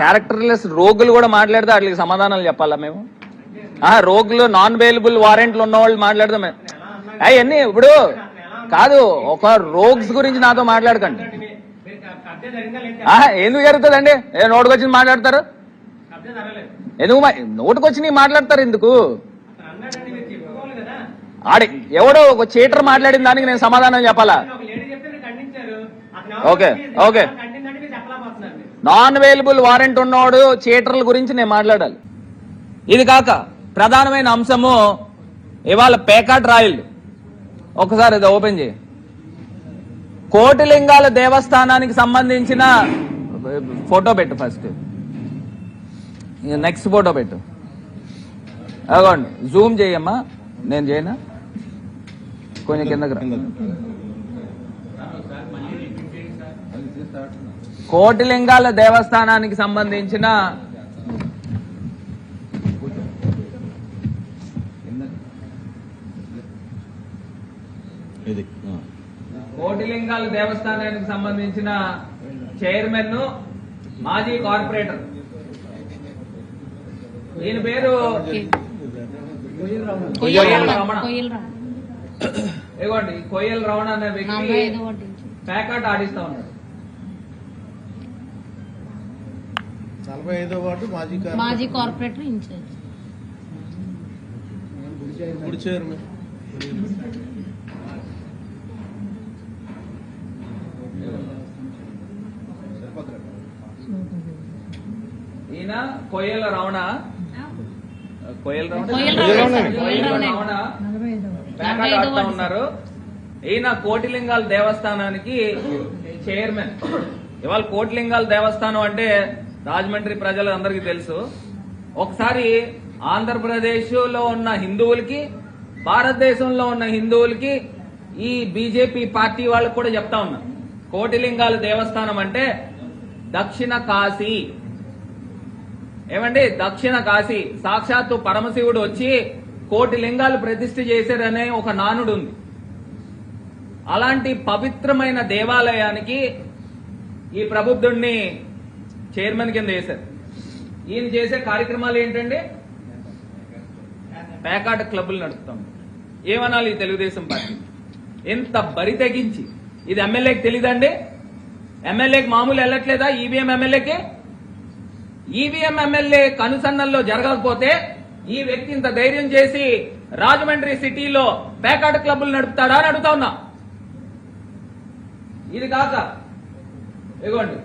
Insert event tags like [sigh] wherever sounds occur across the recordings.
Characterless రోగులు కూడా మాట్లాడితే వాటికి సమాధానాలు చెప్పాలా మేము? ఆ రోగులు నాన్ అవైలబుల్ వారెంట్లు ఉన్న వాళ్ళు మాట్లాడదాం అవన్నీ ఇప్పుడు కాదు ఒక రోగ్స్ గురించి నాతో మాట్లాడకండి. ఎందుకు జరుగుతుందండి? ఏ నోటుకొచ్చి మాట్లాడతారు? ఎందుకు నోటుకొచ్చి మాట్లాడతారు ఎందుకు? ఆడి ఎవడో ఒక చీటర్ మాట్లాడిన దానికి నేను సమాధానం చెప్పాలా? Okay, okay. Non available warrant ఉన్నవాడు చీటర్ల గురించి నేను మాట్లాడాలి. ఇది కాక ప్రధానమైన అంశము ఇవాళ పేకాట్ రాయల్. ఒకసారి ఇది ఓపెన్ చేయి. కోటిలింగాల దేవస్థానానికి సంబంధించిన ఫోటో పెట్టు ఫస్ట్. నెక్స్ట్ ఫోటో పెట్టు. అదిగోండి జూమ్ చేయమ్మా. నేను చేయనా? కొంచెం కిందకి రా. కోటిలింగాల దేవస్థానానికి సంబంధించిన. కోటిలింగాల దేవస్థానానికి సంబంధించిన చైర్మన్ మాజీ కార్పొరేటర్. ఈయన పేరు ఇదిగోండి కొయ్యల్ రమణ అనే వ్యక్తి ప్యాకాట్ ఆడిస్తా ఉన్నాడు. నలభై ఐదో వార్డు మాజీ కార్పొరేటర్. మాజీ కార్పొరేటర్ ఇన్ఛార్జ్ గుడి చైర్మన్. ఈయన కొయ్యల రమణ. కొయ్యల రమణ? ప్యాకాట్ ఆడుతా ఉన్నారు. ఈయన కోటిలింగాల దేవస్థానానికి చైర్మన్. ఇవాళ కోటిలింగాల దేవస్థానం అంటే రాజమండ్రి ప్రజలు అందరికీ తెలుసు. ఒకసారి ఆంధ్రప్రదేశ్లో ఉన్న హిందువులకి భారతదేశంలో ఉన్న హిందువులకి ఈ బీజేపీ పార్టీ వాళ్ళకి కూడా చెప్తా ఉన్నా. కోటిలింగాలు దేవస్థానం అంటే దక్షిణ కాశీ. ఏమండి? దక్షిణ కాశీ. సాక్షాత్తు పరమశివుడు వచ్చి కోటి లింగాలు ప్రతిష్ఠ చేశారనే ఒక నానుడు ఉంది. అలాంటి పవిత్రమైన దేవాలయానికి ఈ ప్రబుద్ధుణ్ణి చైర్మన్ కింద వేశారు. ఈయన చేసే కార్యక్రమాలు ఏంటండి? పేకాట క్లబ్బులు నడుపుతాం. ఏమనాలి ఈ తెలుగుదేశం పార్టీ? ఎంత బరి తెగించి. ఇది ఎమ్మెల్యేకి తెలియదండి ఎమ్మెల్యేకి మామూలు వెళ్ళట్లేదా? ఈవీఎం ఎమ్మెల్యేకి? ఈవీఎం ఎమ్మెల్యే కనుసన్నల్లో జరగకపోతే ఈ వ్యక్తి ఇంత ధైర్యం చేసి రాజమండ్రి సిటీలో పేకాట క్లబ్బులు నడుపుతాడా అని అడుగుతా ఉన్నా. ఇది కాక. ఇగోండి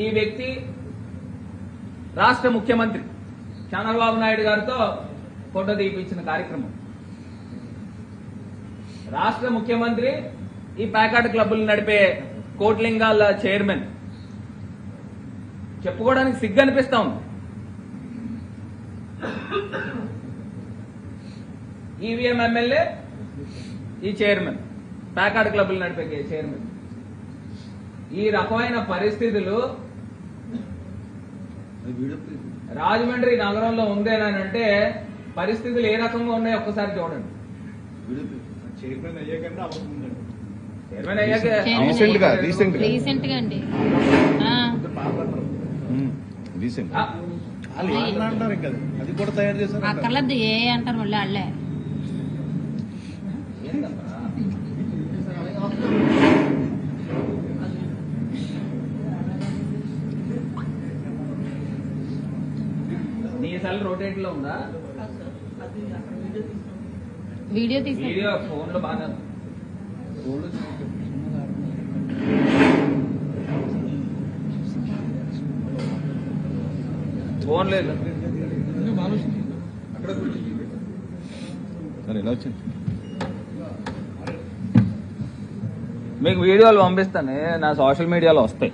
ఈ వ్యక్తి రాష్ట్ర ముఖ్యమంత్రి. చంద్రబాబు నాయుడు గారితో ఫోటో తీపించిన కార్యక్రమం. రాష్ట్ర ముఖ్యమంత్రి ఈ ప్యాకాట్ క్లబ్లు నడిపే కోట్లింగాల చైర్మన్. చెప్పుకోవడానికి సిగ్గు అనిపిస్తా ఉంది ఈవీఎం ఎమ్మెల్యే ఈ చైర్మన్. ప్యాకాట్ క్లబ్లు నడిపే చైర్మన్. ఈ రకమైన పరిస్థితులు రాజమండ్రి నగరంలో ఉందేనంటే పరిస్థితులు ఏ రకంగా ఉన్నాయో ఒక్కసారి చూడండి. చైర్మన్ చైర్మన్ అయ్యాక గా. రీసెంట్గా అండి. రీసెంట్ అంటారు ఇంకా? అది. కూడా తయారు చేశారు. అక్కర్లేదు ఏ అంటారు మళ్ళీ వాళ్ళే? సెల్ రోటేట్లో ఉందా? వీడియో తీసి వీడియో ఫోన్లో బాగా ఫోన్లో ఫోన్ లేదు. సరే ఎలా వచ్చింది మీకు వీడియోలు పంపిస్తాను నా సోషల్ మీడియాలో వస్తాయి.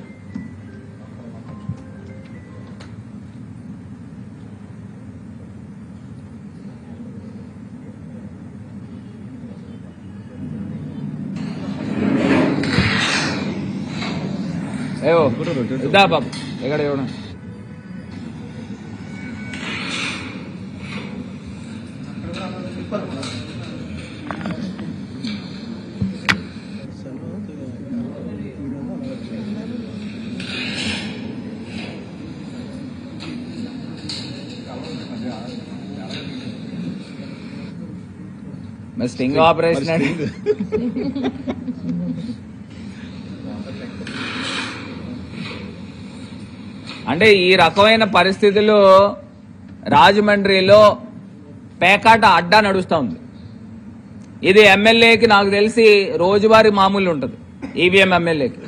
É o. O Eu. Dá pra. Pega aí, Ana. Mas tem obras, né? [laughs] అంటే ఈ రకమైన పరిస్థితులు రాజమండ్రిలో పేకాట అడ్డా నడుస్తూ ఉంది. ఇది ఎమ్మెల్యేకి నాకు తెలిసి రోజువారీ మామూలు ఉంటుంది. ఈవీఎం ఎమ్మెల్యేకి